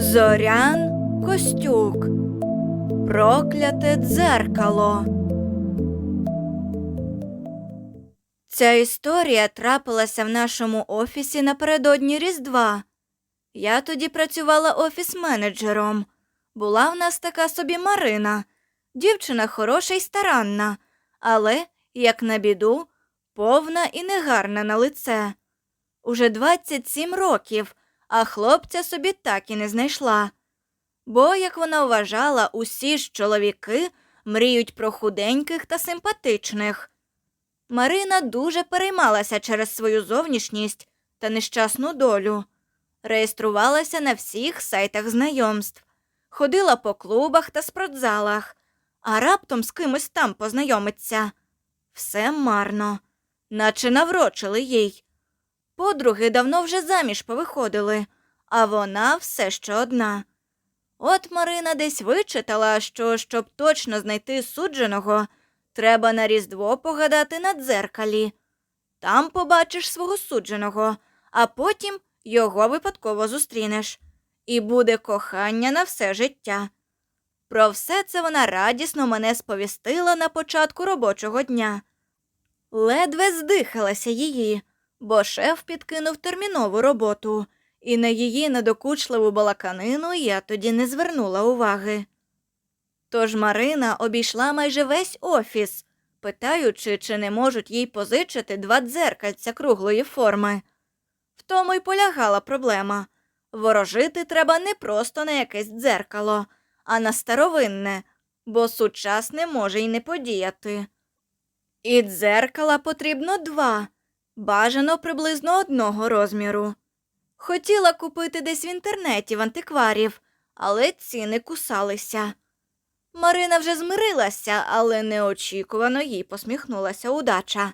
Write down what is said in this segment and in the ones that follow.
Зорян Костюк. Прокляте дзеркало. Ця історія трапилася в нашому офісі напередодні Різдва. Я тоді працювала офіс-менеджером. Була в нас така собі Марина, дівчина хороша й старанна, але, як на біду, повна і негарна на лице. Уже 27 років, а хлопця собі так і не знайшла. Бо, як вона вважала, усі ж чоловіки мріють про худеньких та симпатичних. Марина дуже переймалася через свою зовнішність та нещасну долю. Реєструвалася на всіх сайтах знайомств, ходила по клубах та спортзалах, а раптом з кимось там познайомиться. Все марно, наче наврочили їй. Подруги давно вже заміж повиходили, а вона все ще одна. От Марина десь вичитала, що щоб точно знайти судженого, треба на Різдво погадати на дзеркалі. Там побачиш свого судженого, а потім його випадково зустрінеш. І буде кохання на все життя. Про все це вона радісно мене сповістила на початку робочого дня. Ледве здихалася її, бо шеф підкинув термінову роботу, і на її недокучливу балаканину я тоді не звернула уваги. Тож Марина обійшла майже весь офіс, питаючи, чи не можуть їй позичити два дзеркальця круглої форми. В тому й полягала проблема. Ворожити треба не просто на якесь дзеркало, а на старовинне, бо сучасне може й не подіяти. І дзеркала потрібно два, бажано приблизно одного розміру. Хотіла купити десь в інтернеті в антикварів, але ціни кусалися. Марина вже змирилася, але неочікувано їй посміхнулася удача.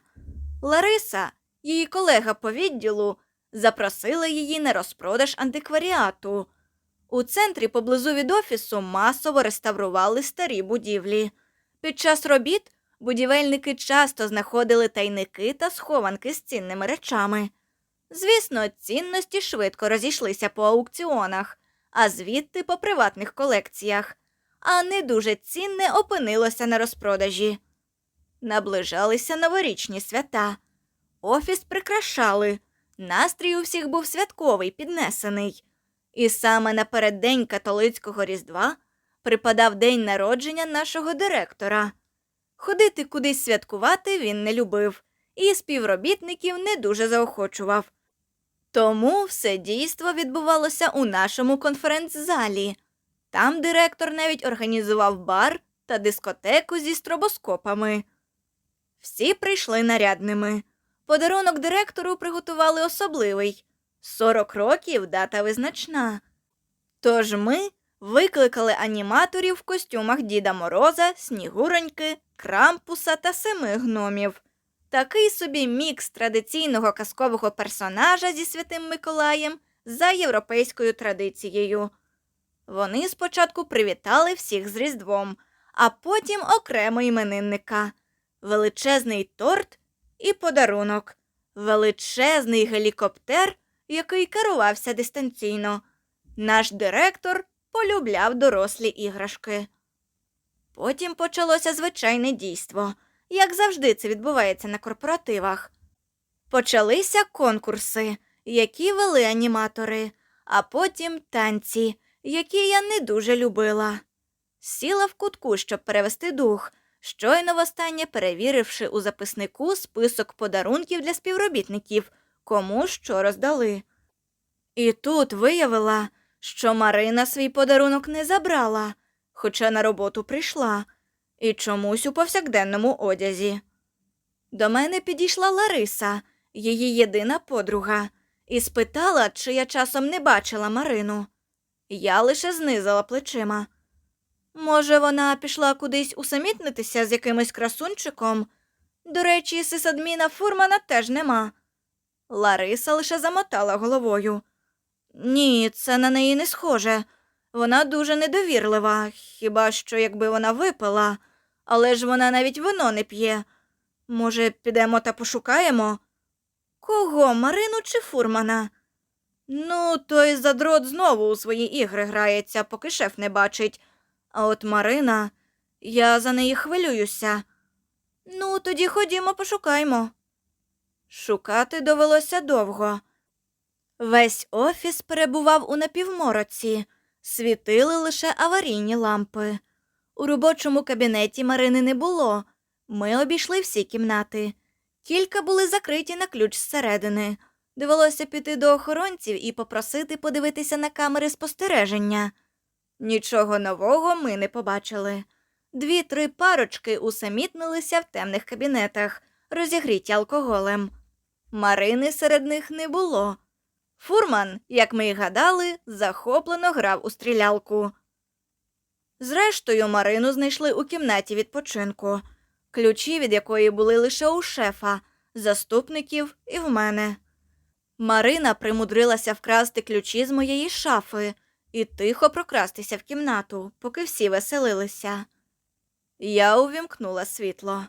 Лариса, її колега по відділу, запросила її на розпродаж антикваріату. У центрі поблизу від офісу масово реставрували старі будівлі. Під час робіт будівельники часто знаходили тайники та схованки з цінними речами. Звісно, цінності швидко розійшлися по аукціонах, а звідти по приватних колекціях, а не дуже цінне опинилося на розпродажі. Наближалися новорічні свята. Офіс прикрашали. Настрій у всіх був святковий, піднесений. І саме напереддень католицького Різдва припадав день народження нашого директора. Ходити кудись святкувати він не любив і співробітників не дуже заохочував. Тому все дійство відбувалося у нашому конференц-залі. Там директор навіть організував бар та дискотеку зі стробоскопами. Всі прийшли нарядними. Подарунок директору приготували особливий 40 років дата визначна. Тож ми викликали аніматорів в костюмах Діда Мороза, Снігуроньки, Крампуса та семи гномів. Такий собі мікс традиційного казкового персонажа зі Святим Миколаєм за європейською традицією. Вони спочатку привітали всіх з Різдвом, а потім окремо іменинника, величезний торт і подарунок, величезний гелікоптер, який керувався дистанційно. Наш директор полюбляв дорослі іграшки. Потім почалося звичайне дійство, як завжди це відбувається на корпоративах. Почалися конкурси, які вели аніматори, а потім танці, які я не дуже любила. Сіла в кутку, щоб перевести дух, щойно востаннє перевіривши у записнику список подарунків для співробітників, кому що роздали. І тут виявила, що Марина свій подарунок не забрала, хоча на роботу прийшла, і чомусь у повсякденному одязі. До мене підійшла Лариса, її єдина подруга, і спитала, чи я часом не бачила Марину. Я лише знизила плечима. Може, вона пішла кудись усамітнитися з якимось красунчиком? До речі, сисадміна фурмана теж нема. Лариса лише замотала головою. Ні, це на неї не схоже. Вона дуже недовірлива, хіба що якби вона випила, але ж вона навіть вино не п'є. Може, підемо та пошукаємо? Кого, Марину чи фурмана? Ну, той задрот знову у свої ігри грається, поки шеф не бачить. А от Марина, я за неї хвилююся. Ну, тоді ходімо, пошукаймо. Шукати довелося довго. Весь офіс перебував у напівмороці, світили лише аварійні лампи. У робочому кабінеті Марини не було. Ми обійшли всі кімнати. Кілька були закриті на ключ зсередини. Довелося піти до охоронців і попросити подивитися на камери спостереження. Нічого нового ми не побачили. Дві-три парочки усамітнилися в темних кабінетах, розігріті алкоголем. Марини серед них не було. Фурман, як ми й гадали, захоплено грав у стрілялку. Зрештою, Марину знайшли у кімнаті відпочинку, ключі від якої були лише у шефа, заступників і в мене. Марина примудрилася вкрасти ключі з моєї шафи і тихо прокрастися в кімнату, поки всі веселилися. Я увімкнула світло.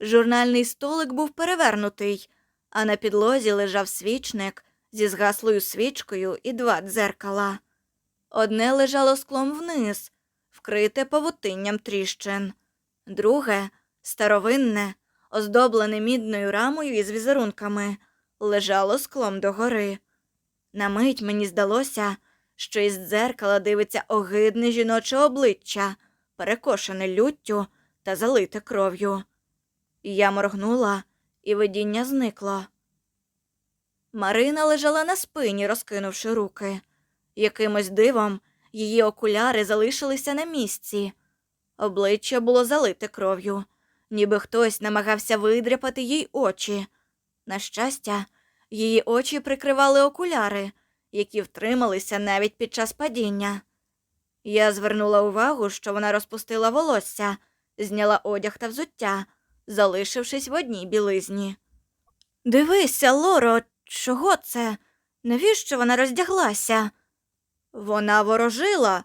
Журнальний столик був перевернутий, а на підлозі лежав свічник зі згаслою свічкою і два дзеркала. Одне лежало склом вниз, вкрите павутинням тріщин, друге старовинне, оздоблене мідною рамою із візерунками, лежало склом догори. На мить мені здалося, що із дзеркала дивиться огидне жіноче обличчя, перекошене люттю та залите кров'ю. Я моргнула, і видіння зникло. Марина лежала на спині, розкинувши руки. Якимось дивом її окуляри залишилися на місці. Обличчя було залите кров'ю, ніби хтось намагався видряпати їй очі. На щастя, її очі прикривали окуляри, які втрималися навіть під час падіння. Я звернула увагу, що вона розпустила волосся, зняла одяг та взуття, залишившись в одній білизні. Дивися, Лоро, чого це? Навіщо вона роздяглася? Вона ворожила.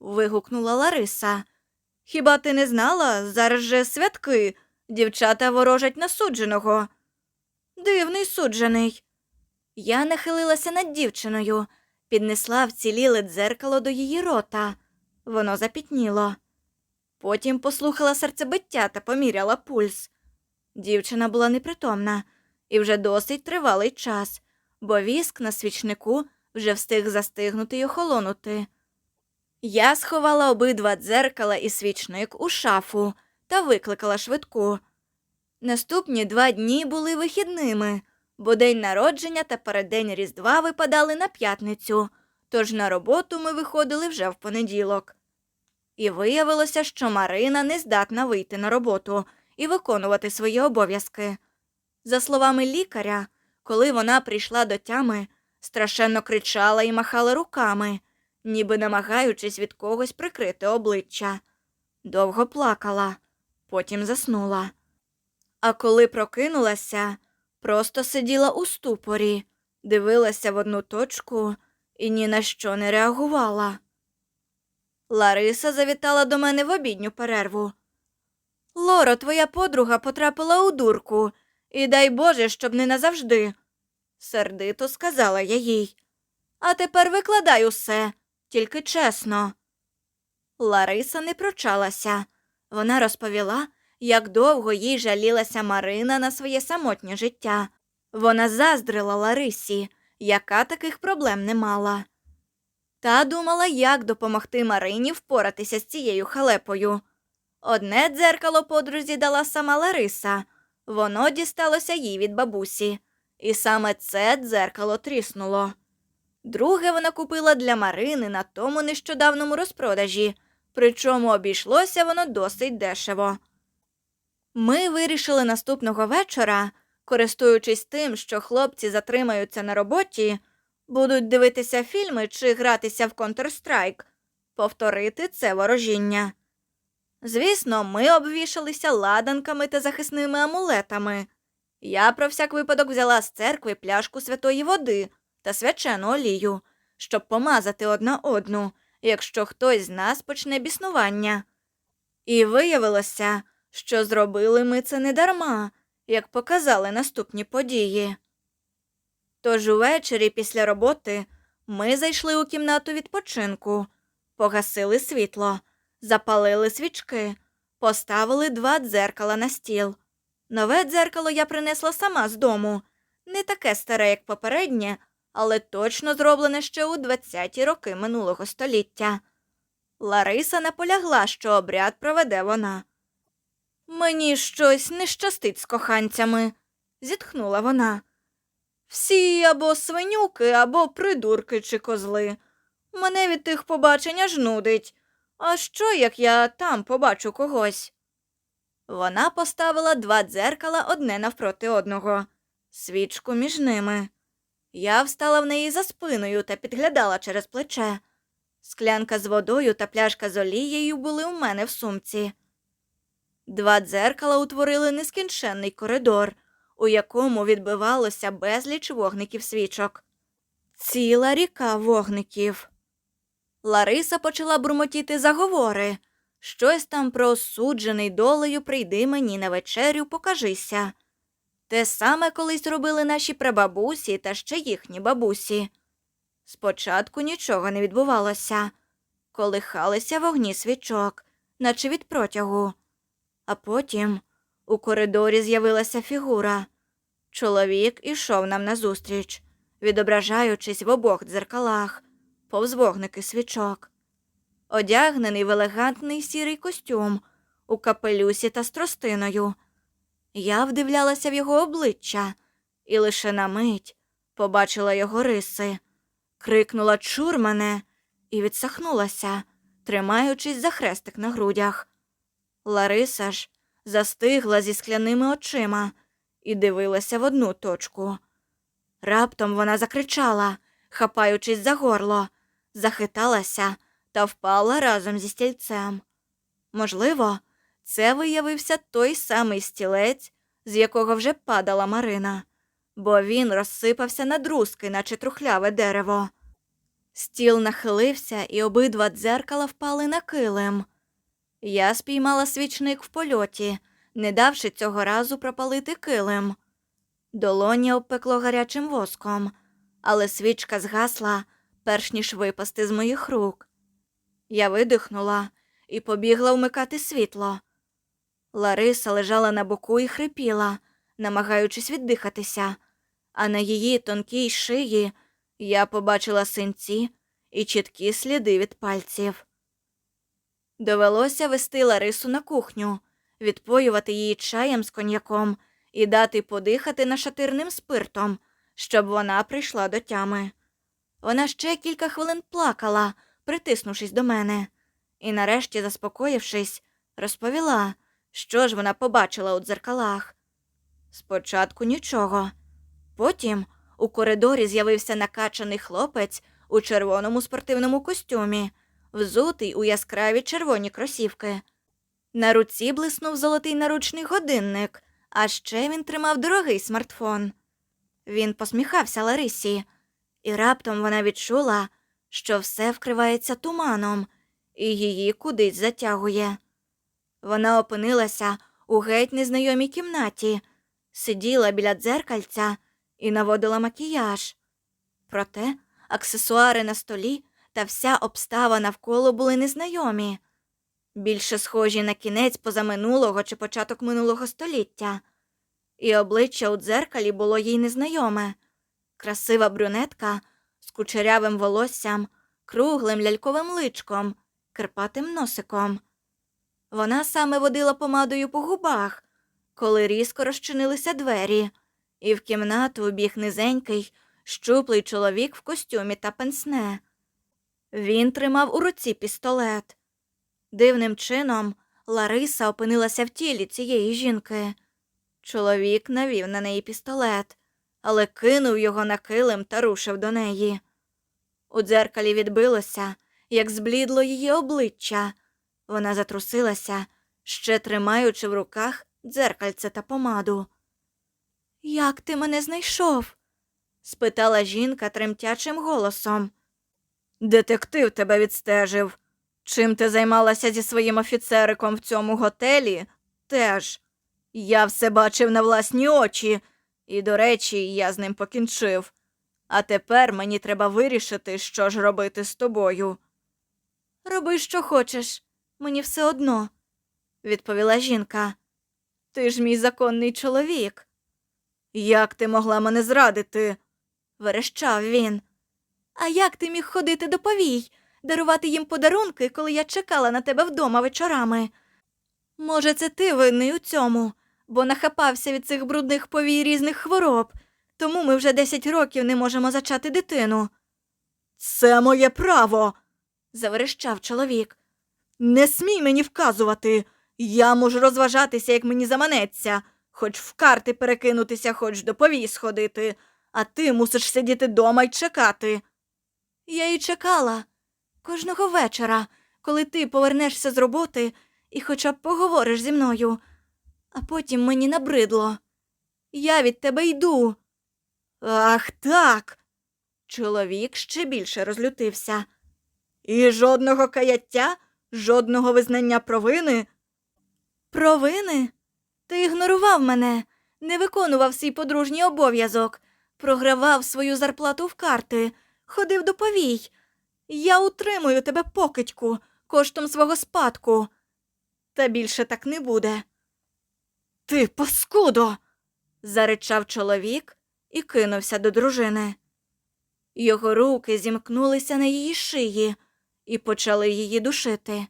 вигукнула Лариса. Хіба ти не знала? Зараз же святки. Дівчата ворожать на судженого. Дивний суджений. Я нахилилася над дівчиною, піднесла вціліле дзеркало до її рота. Воно запітніло. Потім послухала серцебиття та поміряла пульс. Дівчина була непритомна і вже досить тривалий час, бо віск на свічнику вже встиг застигнути й охолонути. Я сховала обидва дзеркала і свічник у шафу та викликала швидку. Наступні два дні були вихідними, бо день народження та переддень Різдва випадали на п'ятницю, тож на роботу ми виходили вже в понеділок. І виявилося, що Марина не здатна вийти на роботу і виконувати свої обов'язки. За словами лікаря, коли вона прийшла до тями, страшенно кричала і махала руками, ніби намагаючись від когось прикрити обличчя. Довго плакала, потім заснула. А коли прокинулася, просто сиділа у ступорі, дивилася в одну точку і ні на що не реагувала. Лариса завітала до мене в обідню перерву. Лоро, твоя подруга потрапила у дурку, і дай Боже, щоб не назавжди, сердито сказала я їй. А тепер викладай усе, тільки чесно. Лариса не прочалася. Вона розповіла, як довго їй жалілася Марина на своє самотнє життя. Вона заздрила Ларисі, яка таких проблем не мала. Та думала, як допомогти Марині впоратися з цією халепою. Одне дзеркало подрузі дала сама Лариса, воно дісталося їй від бабусі, і саме це дзеркало тріснуло. Друге вона купила для Марини на тому нещодавному розпродажі, причому обійшлося воно досить дешево. Ми вирішили наступного вечора, користуючись тим, що хлопці затримаються на роботі, будуть дивитися фільми чи гратися в Counter-Strike, повторити це ворожіння. Звісно, ми обвішалися ладанками та захисними амулетами. Я про всяк випадок взяла з церкви пляшку святої води та свячену олію, щоб помазати одна одну, якщо хтось з нас почне біснування. І виявилося, що зробили ми це не дарма, як показали наступні події. Тож увечері після роботи ми зайшли у кімнату відпочинку, погасили світло, запалили свічки, поставили два дзеркала на стіл. Нове дзеркало я принесла сама з дому, не таке старе, як попереднє, але точно зроблене ще у 20-ті роки минулого століття. Лариса наполягла, що обряд проведе вона. Мені щось не щастить з коханцями, зітхнула вона. Всі або свинюки, або придурки чи козли. Мене від тих побачень аж нудить. А що, як я там побачу когось? Вона поставила два дзеркала одне навпроти одного, свічку між ними. Я встала в неї за спиною та підглядала через плече. Склянка з водою та пляшка з олією були у мене в сумці. Два дзеркала утворили нескінченний коридор, у якому відбивалося безліч вогників свічок. Ціла ріка вогників. Лариса почала бурмотіти заговори. Щось там про осуджений долею прийди мені на вечерю, покажися. Те саме колись робили наші прабабусі та ще їхні бабусі. Спочатку нічого не відбувалося, колихалися вогні свічок, наче від протягу. А потім у коридорі з'явилася фігура. Чоловік ішов нам назустріч, відображаючись в обох дзеркалах, повз вогники свічок. Одягнений в елегантний сірий костюм, у капелюсі та з тростиною. Я вдивлялася в його обличчя і лише на мить побачила його риси, крикнула чур мене і відсахнулася, тримаючись за хрестик на грудях. Лариса ж застигла зі скляними очима і дивилася в одну точку. Раптом вона закричала, хапаючись за горло, захиталася та впала разом зі стільцем. Можливо, це виявився той самий стілець, з якого вже падала Марина, бо він розсипався на друзки, наче трухляве дерево. Стіл нахилився, і обидва дзеркала впали на килим. Я спіймала свічник в польоті, не давши цього разу пропалити килим. Долоня обпекло гарячим воском, але свічка згасла, перш ніж випасти з моїх рук. Я видихнула і побігла вмикати світло. Лариса лежала на боку і хрипіла, намагаючись віддихатися, а на її тонкій шиї я побачила синці і чіткі сліди від пальців. Довелося вести Ларису на кухню, відпоювати її чаєм з коньяком і дати подихати нашатирним спиртом, щоб вона прийшла до тями. Вона ще кілька хвилин плакала, притиснувшись до мене, і, нарешті, заспокоївшись, розповіла, що ж вона побачила у дзеркалах. Спочатку нічого. Потім у коридорі з'явився накачаний хлопець у червоному спортивному костюмі, взутий у яскраві червоні кросівки. На руці блиснув золотий наручний годинник, а ще він тримав дорогий смартфон. Він посміхався Ларисі, і раптом вона відчула, що все вкривається туманом, і її кудись затягує. Вона опинилася у геть незнайомій кімнаті, сиділа біля дзеркальця і наводила макіяж. Проте аксесуари на столі та вся обстава навколо були незнайомі, більше схожі на кінець позаминулого чи початок минулого століття, і обличчя у дзеркалі було їй незнайоме. Красива брюнетка з кучерявим волоссям, круглим ляльковим личком, кирпатим носиком. Вона саме водила помадою по губах, коли різко розчинилися двері, і в кімнату біг низенький, щуплий чоловік в костюмі та пенсне. Він тримав у руці пістолет. Дивним чином Лариса опинилася в тілі цієї жінки. Чоловік навів на неї пістолет, але кинув його на килим та рушив до неї. У дзеркалі відбилося, як зблідло її обличчя. Вона затрусилася, ще тримаючи в руках дзеркальце та помаду. Як ти мене знайшов? спитала жінка тремтячим голосом. Детектив тебе відстежив. Чим ти займалася зі своїм офіцериком в цьому готелі? Теж. Я все бачив на власні очі, і, до речі, я з ним покінчив. А тепер мені треба вирішити, що ж робити з тобою. Роби, що хочеш, мені все одно, відповіла жінка. Ти ж мій законний чоловік. Як ти могла мене зрадити? верещав він. А як ти міг ходити до повій, дарувати їм подарунки, коли я чекала на тебе вдома вечорами? Може, це ти винний у цьому, бо нахапався від цих брудних повій різних хвороб, тому ми вже 10 років не можемо зачати дитину. Це моє право, заверещав чоловік. Не смій мені вказувати. Я можу розважатися, як мені заманеться, хоч в карти перекинутися, хоч до повій сходити, а ти мусиш сидіти дома й чекати. Я й чекала кожного вечора, коли ти повернешся з роботи і хоча б поговориш зі мною, а потім мені набридло. Я від тебе йду. Ах так. Чоловік ще більше розлютився. І жодного каяття, жодного визнання провини. Провини? Ти ігнорував мене, не виконував свій подружній обов'язок, програвав свою зарплату в карти, ходив до повій. Я утримую тебе покидьку коштом свого спадку. Та більше так не буде. Ти паскудо. заричав чоловік і кинувся до дружини. Його руки зімкнулися на її шиї і почали її душити.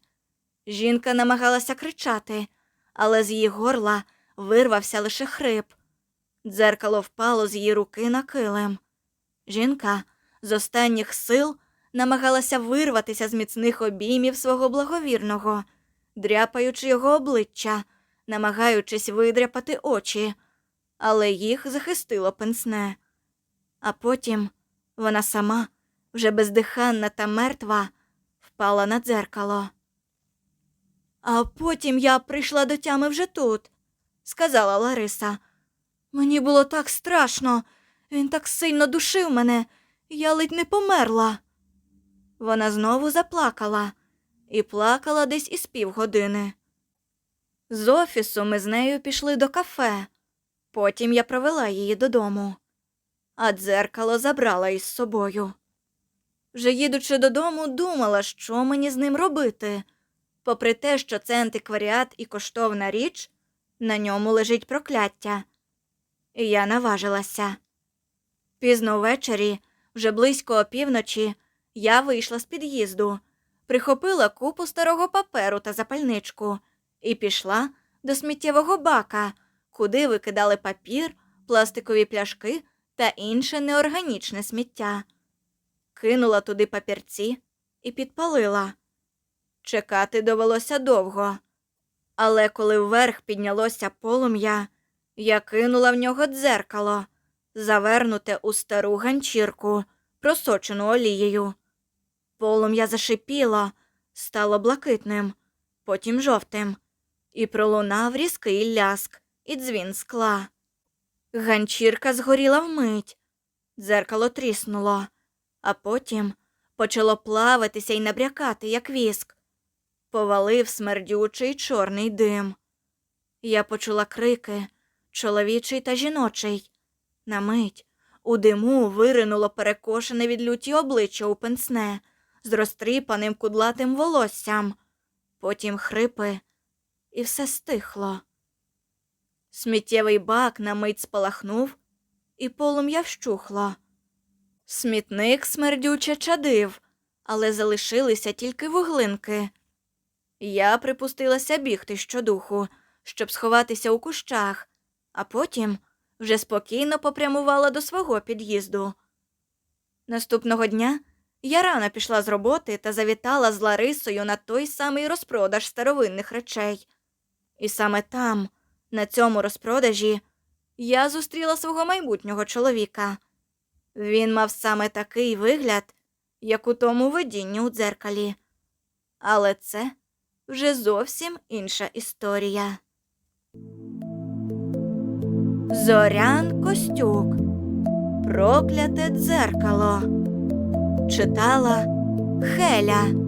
Жінка намагалася кричати, але з її горла вирвався лише хрип. Дзеркало впало з її руки на килим. Жінка з останніх сил намагалася вирватися з міцних обіймів свого благовірного, дряпаючи його обличчя, намагаючись видряпати очі, але їх захистило пенсне. А потім вона сама, вже бездиханна та мертва, впала на дзеркало. А потім я прийшла до тями вже тут, сказала Лариса. Мені було так страшно, він так сильно душив мене, я ледь не померла. Вона знову заплакала і плакала десь із півгодини. З офісу ми з нею пішли до кафе. Потім я провела її додому, а дзеркало забрала із собою. Вже їдучи додому, думала, що мені з ним робити. Попри те, що це антикваріат і коштовна річ, на ньому лежить прокляття. І я наважилася. Пізно ввечері, вже близько опівночі, я вийшла з під'їзду, прихопила купу старого паперу та запальничку і пішла до сміттєвого бака, куди викидали папір, пластикові пляшки та інше неорганічне сміття. Кинула туди папірці і підпалила. Чекати довелося довго. Але коли вверх піднялося полум'я, я кинула в нього дзеркало, завернуте у стару ганчірку, просочену олією. Полум'я зашипіло, стало блакитним, потім жовтим, і пролунав різкий ляск і дзвін скла. Ганчірка згоріла вмить, дзеркало тріснуло, а потім почало плаватися і набрякати, як віск. Повалив смердючий чорний дим. Я почула крики чоловічий та жіночий. На мить у диму виринуло перекошене від люті обличчя у пенсне з розтріпаним кудлатим волоссям, потім хрипи, і все стихло. Сміттєвий бак на мить спалахнув, і полум'я вщухло. Смітник смердюче чадив, але залишилися тільки вуглинки. Я припустилася бігти щодуху, щоб сховатися у кущах, а потім вже спокійно попрямувала до свого під'їзду. Наступного дня я рано пішла з роботи та завітала з Ларисою на той самий розпродаж старовинних речей. І саме там, на цьому розпродажі, я зустріла свого майбутнього чоловіка. Він мав саме такий вигляд, як у тому видінні у дзеркалі. Але це вже зовсім інша історія. Зорян Костюк. Прокляте дзеркало. Читала Хеля.